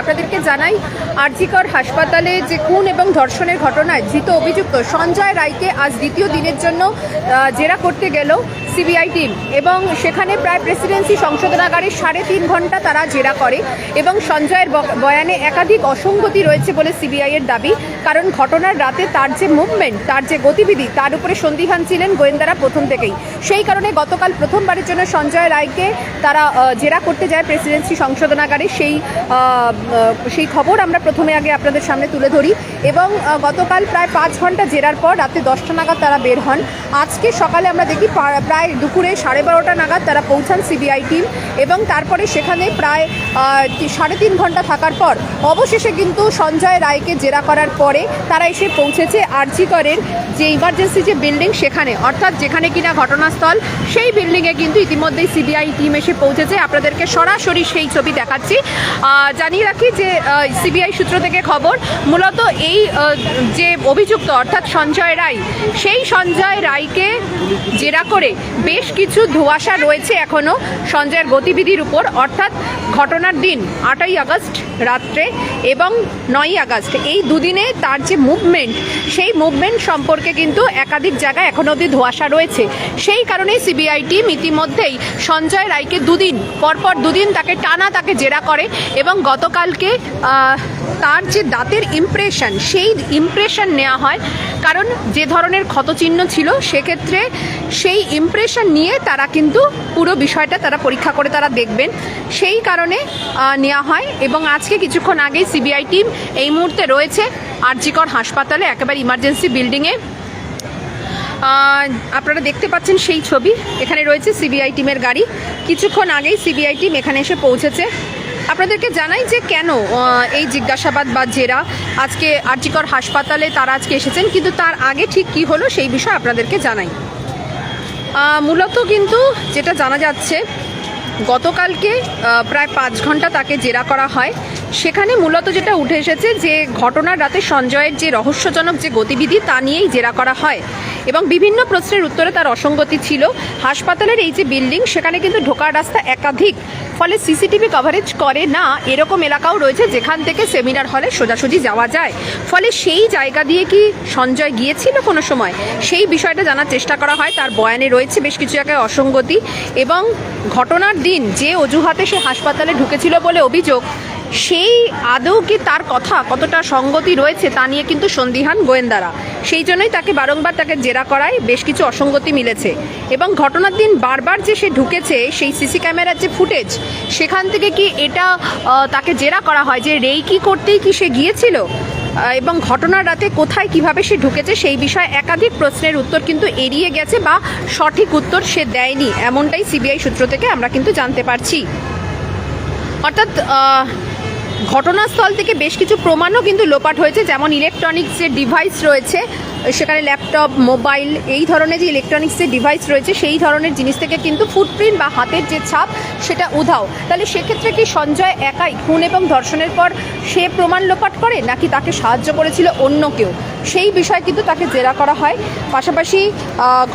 আপনাদেরকে জানাই, আরজিকর হাসপাতালে যে খুন এবং ধর্ষণের ঘটনায় ধৃত অভিযুক্ত সঞ্জয় রায়কে আজ দ্বিতীয় দিনের জন্য জেরা করতে গেল সিবিআই টিম এবং সেখানে প্রায় প্রেসিডেন্সি সংশোধনাগারে সাড়ে তিন ঘণ্টা তারা জেরা করে এবং সঞ্জয়ের বয়ানে একাধিক অসঙ্গতি রয়েছে বলে সিবিআই এর দাবি। কারণ ঘটনার রাতে তার যে মুভমেন্ট, তার যে গতিবিধি, তার উপরে সন্দিহান ছিলেন গোয়েন্দারা প্রথম থেকেই। সেই কারণে গতকাল প্রথমবারের জন্য সঞ্জয় রায়কে তারা জেরা করতে যায় প্রেসিডেন্সি সংশোধনাগারে সেই সেই খবর আমরা প্রথমে আগে আপনাদের সামনে তুলে ধরি। এবং গতকাল প্রায় পাঁচ ঘণ্টা জেরার পর রাতে দশটা নাগাদ তারা বের হন। আজকে সকালে আমরা দেখি প্রায় দুপুরে সাড়ে বারোটা নাগাদ তারা পৌঁছান সিবিআই টিম এবং তারপরে সেখানে প্রায় সাড়ে তিন ঘণ্টা থাকার পর অবশেষে কিন্তু সঞ্জয় রায়কে জেরা করার পরে তারা এসে পৌঁছেছে আরজিকরের যে ইমার্জেন্সি যে বিল্ডিং সেখানে। অর্থাৎ যেখানে কিনা ঘটনাস্থল, সেই বিল্ডিংয়ে কিন্তু ইতিমধ্যেই সিবিআই টিম এসে পৌঁছেছে। আপনাদেরকে সরাসরি সেই ছবি দেখাচ্ছি। জানিয়ে রাখি যে সিবিআই সূত্র থেকে খবর, মূলত এই যে অভিযুক্ত অর্থাৎ সঞ্জয় রায়, সেই সঞ্জয় রায়কে জেরা করে বেশ কিছু ধোঁয়াশা রয়েছে এখনও সঞ্জয়ের গতিবিধির উপর। অর্থাৎ ঘটনার দিন আটই আগস্ট রাত্রে এবং নয়ই আগস্ট, এই দুদিনে তার যে মুভমেন্ট সেই মুভমেন্ট সম্পর্কে কিন্তু একাধিক জায়গায় এখনও অবধি ধোঁয়াশা রয়েছে। সেই কারণেই সিবিআই টিম ইতিমধ্যেই সঞ্জয় রায়কে দুদিন, পরপর দুদিন তাকে টানা তাকে জেরা করে এবং গতকালকে আহ, তার যে দাঁতের ইমপ্রেশন সেই ইমপ্রেশন নেওয়া হয়। কারণ যে ধরনের ক্ষতচিহ্ন ছিল সেক্ষেত্রে সেই ইমপ্রেশন নিয়ে তারা কিন্তু পুরো বিষয়টা তারা পরীক্ষা করে তারা দেখবেন। সেই কারণে নেওয়া হয় এবং আজকে কিছুক্ষণ আগেই সিবিআই টিম এই মুহূর্তে রয়েছে আরজিকর হাসপাতালে একেবারে ইমার্জেন্সি বিল্ডিংয়ে আপনারা দেখতে পাচ্ছেন সেই ছবি এখানে রয়েছে সিবিআই টিমের গাড়ি। কিছুক্ষণ আগেই সিবিআই টিম এখানে এসে পৌঁছেছে। আপনাদেরকে জানাই যে কেন এই জিজ্ঞাসাবাদ বা জেরা আজকে আরজিকর হাসপাতালে তারা আজকে এসেছেন, কিন্তু তার আগে ঠিক কি হলো সেই বিষয়ে আপনাদেরকে জানাই। মূলত কিন্তু যেটা জানা যাচ্ছে, গতকালকে প্রায় পাঁচ ঘণ্টা তাকে জেরা করা হয়। সেখানে মূলত যেটা উঠে এসেছে যে ঘটনার রাতে সঞ্জয়ের যে রহস্যজনক যে গতিবিধি, তা নিয়েই জেরা করা হয়। এবং বিভিন্ন প্রশ্নের উত্তরে তার অসঙ্গতি ছিল। হাসপাতালের এই যে বিল্ডিং, সেখানে কিন্তু ঢোকার রাস্তা একাধিক, ফলে সিসিটিভি কভারেজ করে না। এরকম এলাকাও রয়েছে যেখান থেকে সেমিনার হলে সোজাসুজি যাওয়া যায়। ফলে সেই জায়গা দিয়ে কি সঞ্জয় গিয়েছিল কোনো সময়? সেই বিষয়টা জানার চেষ্টা করা হয়। তার বয়ানে রয়েছে বেশ কিছু জায়গায় অসঙ্গতি এবং ঘটনার দিন যে অজুহাতে সে হাসপাতালে ঢুকেছিল বলে অভিযোগ সেই আদৌ কি তার কথা কতটা সঙ্গতি রয়েছে তা নিয়ে কিন্তু সন্দিহান গোয়েন্দারা। সেই জন্যই তাকে বারংবার তাকে জেরা করায় বেশ কিছু অসঙ্গতি মিলেছে। এবং ঘটনার দিন বারবার যে সে ঢুকেছে, সেই সিসি ক্যামেরার যে ফুটেজ, সেখান থেকে কি এটা তাকে জেরা করা হয় যে রেই কি করতেই কি সে গিয়েছিল? এবং ঘটনার রাতে কোথায় কীভাবে সে ঢুকেছে, সেই বিষয়ে একাধিক প্রশ্নের উত্তর কিন্তু এড়িয়ে গেছে বা সঠিক উত্তর সে দেয়নি। এমনটাই সিবিআই সূত্র থেকে আমরা কিন্তু জানতে পারছি। অর্থাৎ ঘটনাস্থল থেকে বেশ কিছু প্রমাণও কিন্তু লোপাট হয়েছে, যেমন ইলেকট্রনিক্স যে ডিভাইস রয়েছে, সেখানে ল্যাপটপ মোবাইল এই ধরনের যে ইলেকট্রনিক্সের ডিভাইস রয়েছে, সেই ধরনের জিনিস থেকে কিন্তু ফুটপ্রিন্ট বা হাতের যে ছাপ সেটা উধাও। তাহলে সেক্ষেত্রে কি সঞ্জয় একাই খুন এবং ধর্ষণের পর সে প্রমাণ লোপাট করে, নাকি তাকে সাহায্য করেছিল অন্য কেউ? সেই বিষয়ে কিন্তু তাকে জেরা করা হয়। পাশাপাশি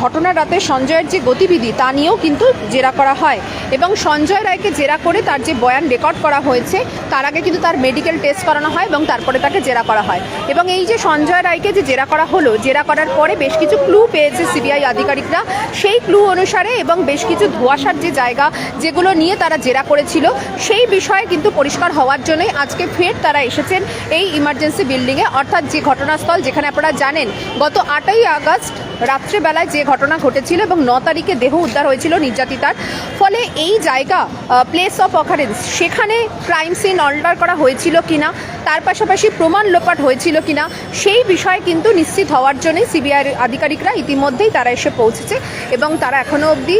ঘটনার রাতে সঞ্জয়ের যে গতিবিধি, তা নিয়েও কিন্তু জেরা করা হয়। এবং সঞ্জয় রায়কে জেরা করে তার যে বয়ান রেকর্ড করা হয়েছে, তার আগে কিন্তু তার মেডিকেল টেস্ট করানো হয় এবং তারপরে তাকে জেরা করা হয়। এবং এই যে সঞ্জয় রায়কে যে জেরা করা হলো, জেরা করার পরে বেশ কিছু ক্লু পেয়েছে সিবিআই আধিকারিকরা। সেই ক্লু অনুসারে এবং বেশ কিছু ধোঁয়াশার যে জায়গা, যেগুলো নিয়ে তারা জেরা করেছিল। সেই বিষয়ে কিন্তু পরিষ্কার হওয়ার জন্যই আজকে ফের তারা এসেছেন এই ইমার্জেন্সি বিল্ডিংয়ে অর্থাৎ যে ঘটনাস্থল যেখানে আপনারা জানেন, গত আটই আগস্ট রাত্রেবেলায় যে ঘটনা ঘটেছিল এবং ন তারিখে দেহ উদ্ধার হয়েছিল নির্যাতিতার। ফলে এই জায়গা প্লেস অফ অকারেন্স সেখানে ক্রাইম সিন অল্টার করা হয়েছিল কিনা তার পাশাপাশি প্রমাণ লোপাট হয়েছিল কিনা সেই বিষয়ে কিন্তু নিশ্চিত হওয়ার জন্যই সিবিআই আধিকারিকরা ইতিমধ্যেই তারা এসে পৌঁছেছে এবং তারা এখনও অবধি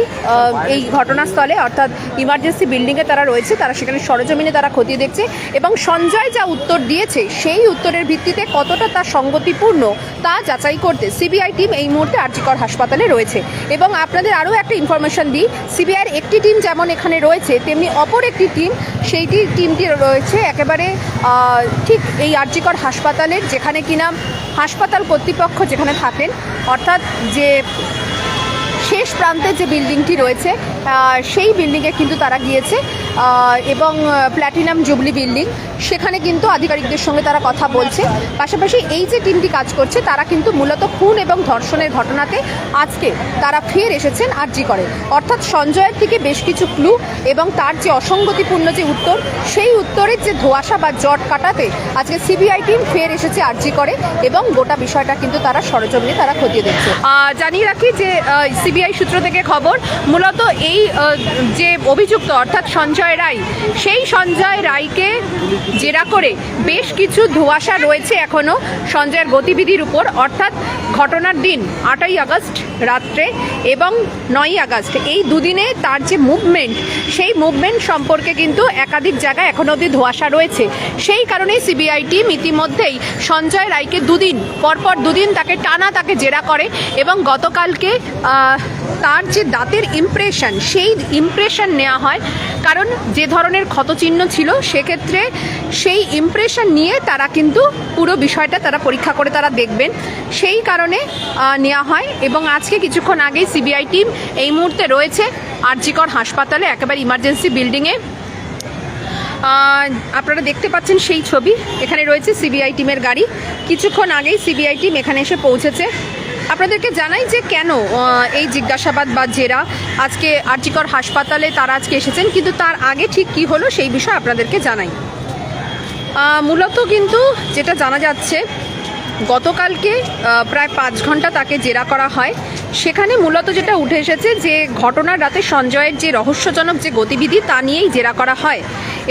এই ঘটনাস্থলে অর্থাৎ ইমার্জেন্সি বিল্ডিংয়ে তারা রয়েছে, তারা সেখানে সরজমিনে তারা খতিয়ে দেখছে এবং সঞ্জয় যা উত্তর দিয়েছে সেই উত্তরের ভিত্তিতে কতটা তার সঙ্গতিপূর্ণ তা যাচাই করতে সিবিআই টিম এই মুহূর্তে আরজিকর হাসপাতালে রয়েছে। এবং আপনাদের আরও একটা ইনফরমেশন দিই, সিবিআইয়ের একটি টিম যেমন এখানে রয়েছে, তেমনি অপর একটি টিম, সেইটি টিমটি রয়েছে একেবারে ঠিক এই আরজিকর হাসপাতালের যেখানে কিনা হাসপাতাল কর্তৃপক্ষ যেখানে থাকেন, অর্থাৎ যে শেষ প্রান্তে যে বিল্ডিংটি রয়েছে সেই বিল্ডিংয়ে কিন্তু তারা গিয়েছে। এবং প্ল্যাটিনাম জুবলি বিল্ডিং সেখানে কিন্তু আধিকারিকদের সঙ্গে তারা কথা বলছে। পাশাপাশি এই যে টিমটি কাজ করছে, তারা কিন্তু মূলত খুন এবং ধর্ষণের ঘটনাতে আজকে তারা ফের এসেছেন আরজি করে। অর্থাৎ সঞ্জয়ের থেকে বেশ কিছু ক্লু এবং তার যে অসঙ্গতিপূর্ণ যে উত্তর, সেই উত্তরের যে ধোঁয়াশা বা জট কাটাতে আজকে সিবিআই টিম ফের এসেছে আরজি করে এবং গোটা বিষয়টা কিন্তু তারা সরজমিনে তারা খতিয়ে দেখছে। জানিয়ে রাখি যে সিবিআই সূত্র থেকে খবর, মূলত এই যে অভিযুক্ত, অর্থাৎ সঞ্জয় রায়। সেই সঞ্জয় রায়কে জেরা করে বেশ কিছু ধোয়াশা রয়েছে এখনও সঞ্জয়ের গতিবিধির উপর। অর্থাৎ ঘটনার দিন আটই আগস্ট রাত্রে এবং নয়ই আগস্ট। এই দুদিনে তার যে মুভমেন্ট সেই মুভমেন্ট সম্পর্কে কিন্তু একাধিক জায়গায় এখনও অবধি ধোঁয়াশা রয়েছে। সেই কারণেই সিবিআই টিম ইতিমধ্যেই সঞ্জয় রায়কে দুদিন, পরপর দুদিন তাকে টানা তাকে জেরা করে এবং গতকালকে তার যে দাঁতের ইমপ্রেশন সেই ইমপ্রেশন নেওয়া হয়। কারণ যে ধরনের ক্ষতচিহ্ন ছিল, সেক্ষেত্রে সেই ইমপ্রেশন নিয়ে তারা কিন্তু পুরো বিষয়টা তারা পরীক্ষা করে তারা দেখবেন। সেই কারণে নেওয়া হয় এবং আজকে কিছুক্ষণ আগেই সিবিআই টিম এই মুহূর্তে রয়েছে আরজিকর হাসপাতালে, একেবারে ইমার্জেন্সি বিল্ডিংয়ে আপনারা দেখতে পাচ্ছেন সেই ছবি, এখানে রয়েছে সিবিআই টিমের গাড়ি। কিছুক্ষণ আগেই সিবিআই টিম এখানে এসে পৌঁছেছে। আপনাদেরকে জানাই যে কেন এই জিজ্ঞাসাবাদ বা জেরা আজকে আরজিকর হাসপাতালে তারা আজকে এসেছেন, কিন্তু তার আগে ঠিক কি হলো সেই বিষয়ে আপনাদেরকে জানাই। মূলত কিন্তু যেটা জানা যাচ্ছে, গতকালকে প্রায় পাঁচ ঘণ্টা তাকে জেরা করা হয়। সেখানে মূলত যেটা উঠে এসেছে যে ঘটনার রাতে সঞ্জয়ের যে রহস্যজনক যে গতিবিধি, তা নিয়েই জেরা করা হয়।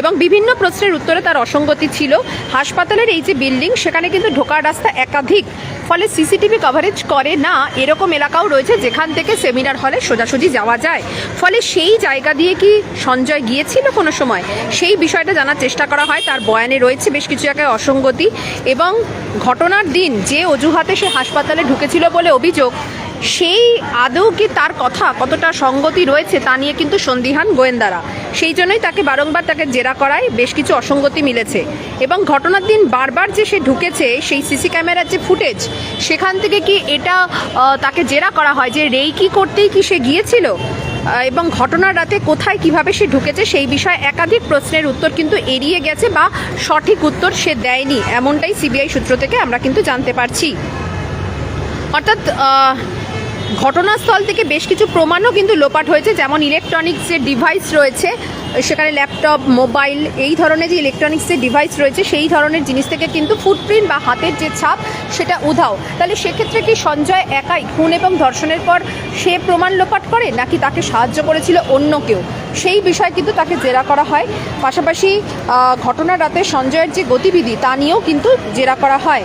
এবং বিভিন্ন প্রশ্নের উত্তরে তার অসঙ্গতি ছিল। হাসপাতালের এই যে বিল্ডিং, সেখানে কিন্তু ঢোকার রাস্তা একাধিক। ফলে সিসিটিভি কভারেজ করে না, এরকম এলাকাও রয়েছে যেখান থেকে সেমিনার হলে সোজাসুজি যাওয়া যায়। ফলে সেই জায়গা দিয়ে কি সঞ্জয় গিয়েছিল কোনো সময়? সেই বিষয়টা জানার চেষ্টা করা হয়। তার বয়ানে রয়েছে বেশ কিছু জায়গায় অসঙ্গতি এবং ঘটনার দিন যে অজুহাতে সে হাসপাতালে ঢুকেছিল বলে অভিযোগ সেই আদৌ কি তার কথা কতটা সঙ্গতি রয়েছে তা নিয়ে কিন্তু সন্দিহান গোয়েন্দারা। সেই জন্যই তাকে বারংবার তাকে জেরা করায় বেশ কিছু অসঙ্গতি মিলেছে। এবং ঘটনার দিন বারবার যে সে ঢুকেছে, সেই সিসি ক্যামেরার যে ফুটেজ, সেখান থেকে কি এটা তাকে জেরা করা হয় যে রেই কি করতেই কি সে গিয়েছিল? এবং ঘটনার রাতে কোথায় কীভাবে সে ঢুকেছে, সেই বিষয়ে একাধিক প্রশ্নের উত্তর কিন্তু এড়িয়ে গেছে বা সঠিক উত্তর সে দেয়নি। এমনটাই সিবিআই সূত্র থেকে আমরা কিন্তু জানতে পারছি। অর্থাৎ ঘটনাস্থল থেকে বেশ কিছু প্রমাণও কিন্তু লোপাট হয়েছে, যেমন ইলেকট্রনিক্স যে ডিভাইস রয়েছে, সেখানে ল্যাপটপ মোবাইল এই ধরনের যে ইলেকট্রনিক্সের ডিভাইস রয়েছে, সেই ধরনের জিনিস থেকে কিন্তু ফুটপ্রিন্ট বা হাতের যে ছাপ, সেটা উধাও। তাহলে সেক্ষেত্রে কি সঞ্জয় একাই খুন এবং ধর্ষণের পর সে প্রমাণ লোপাট করে, নাকি তাকে সাহায্য করেছিল অন্য কেউ? সেই বিষয়ে কিন্তু তাকে জেরা করা হয়। পাশাপাশি ঘটনার রাতে সঞ্জয়ের যে গতিবিধি, তা নিয়েও কিন্তু জেরা করা হয়।